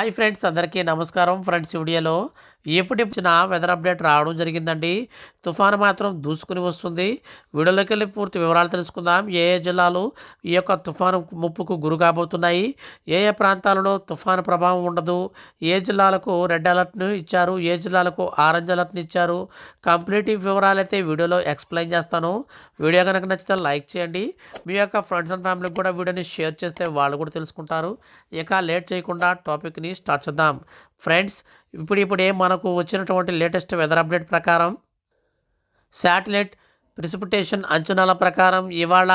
Hi friends అందరికీ నమస్కారం. Friends వీడియోలో ఎప్పుడు ఇచ్చిన వెదర్ అప్డేట్ రావడం జరిగిందండి. తుఫాను మాత్రం దూసుకుని వస్తుంది. వీడియోలోకి వెళ్ళి పూర్తి వివరాలు తెలుసుకుందాం. ఏ ఏ జిల్లాలు ఈ యొక్క తుఫాను ముప్పుకు గురి కాబోతున్నాయి? ఏ ఏ ప్రాంతాలలో తుఫాను ప్రభావం ఉండదు? ఏ జిల్లాలకు రెడ్ అలర్ట్ను ఇచ్చారు? ఏ జిల్లాలకు ఆరెంజ్ అలర్ట్ని ఇచ్చారు? కంప్లీట్ వివరాలు అయితే వీడియోలో ఎక్స్ప్లెయిన్ చేస్తాను. వీడియో కనుక నచ్చితే లైక్ చేయండి. మీ యొక్క ఫ్రెండ్స్ అండ్ ఫ్యామిలీకి కూడా వీడియోని షేర్ చేస్తే వాళ్ళు కూడా తెలుసుకుంటారు. ఇక లేట్ చేయకుండా టాపిక్ని స్టార్ట్ చేద్దాం. ఫ్రెండ్స్ ఇప్పుడు ఇప్పుడే మనకు వచ్చినటువంటి లేటెస్ట్ వెదర్ అప్డేట్ ప్రకారం శాటిలైట్ ప్రిసిపిటేషన్ అంచనాల ప్రకారం ఇవాళ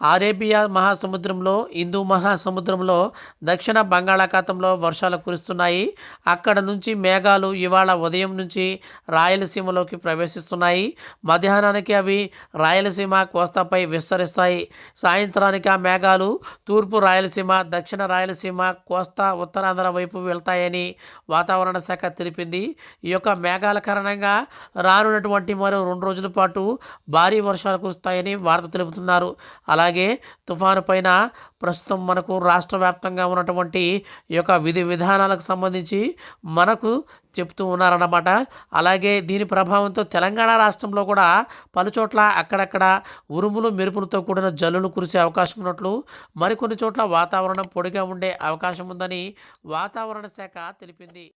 అరేబియా మహాసముద్రంలో హిందూ మహాసముద్రంలో దక్షిణ బంగాళాఖాతంలో వర్షాలు కురుస్తున్నాయి. అక్కడ నుంచి మేఘాలు ఇవాళ ఉదయం నుంచి రాయలసీమలోకి ప్రవేశిస్తున్నాయి. మధ్యాహ్నానికి అవి రాయలసీమ కోస్తాపై విస్తరిస్తాయి. సాయంత్రానికి ఆ మేఘాలు తూర్పు రాయలసీమ దక్షిణ రాయలసీమ కోస్తా ఉత్తరాంధ్ర వైపు వెళ్తాయని వాతావరణ శాఖ తెలిపింది. ఈ యొక్క మేఘాల కారణంగా రానున్నటువంటి మరో రెండు రోజుల పాటు భారీ వర్షాలు కురుస్తాయని వార్త తెలుపుతున్నారు. అలా అలాగే తుఫాను పైన ప్రస్తుతం మనకు రాష్ట్ర వ్యాప్తంగా ఉన్నటువంటి ఈ యొక్క విధి విధానాలకు సంబంధించి మనకు చెప్తూ ఉన్నారన్నమాట. అలాగే దీని ప్రభావంతో తెలంగాణ రాష్ట్రంలో కూడా పలుచోట్ల అక్కడక్కడ ఉరుములు మెరుపులతో కూడిన జల్లులు కురిసే అవకాశం ఉన్నట్లు మరికొన్ని చోట్ల వాతావరణం పొడిగా ఉండే అవకాశం ఉందని వాతావరణ శాఖ తెలిపింది.